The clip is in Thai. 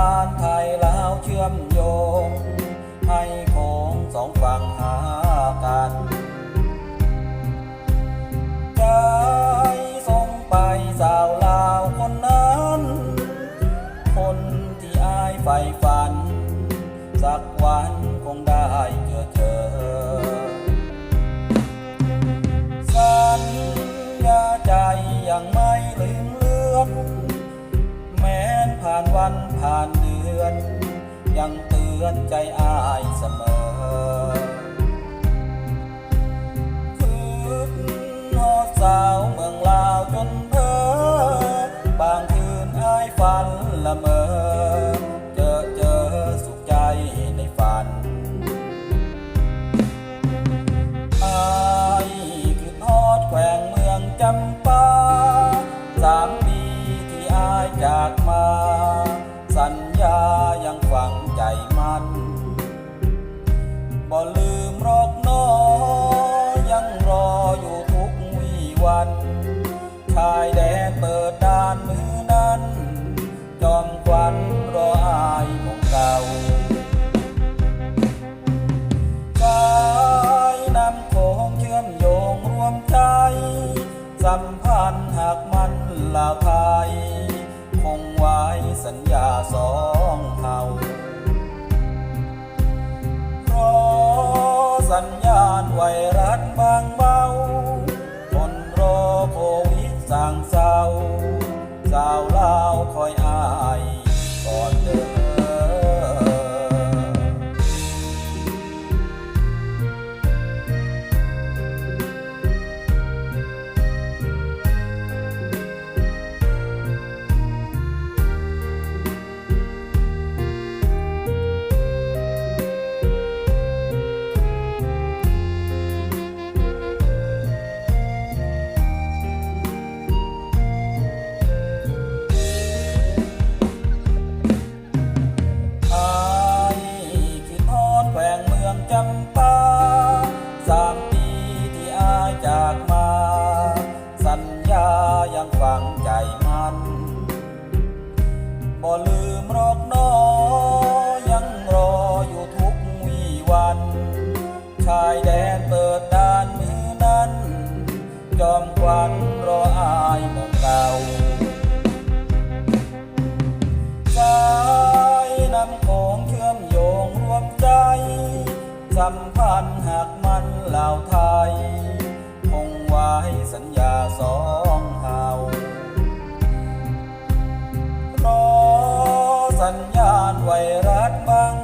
พานไทยลาวเชื่อมโยง ให้โค้งสองฝั่งหากันใจส่งไปสาวลาวคนนั้น คนที่อายใฝ่ฝัน สักวันคงได้เจอเจอ สัญญาใจยังไม่ อน ยังเตือนใจอายเสมอ ยังฝังใจมันบ่ลืมรอกนอยังรออยู่ทุกวีวันชายแดนเปิดด่านมือนั้น จอมควันรออายมองเก่าสายนำโขงเชื่อมโยงรวมใจสัมพั ไวรัสบางเบาคนรอโควิดสางเศร้าเศร้า จอมควันรออายมองเก่าสายน้ำโขงเชื่อมโยงรวมใจ สัมพันธ์หากมันลาวไทย คงไว้สัญญาสองเฮารอสัญญาณไวรัสบาง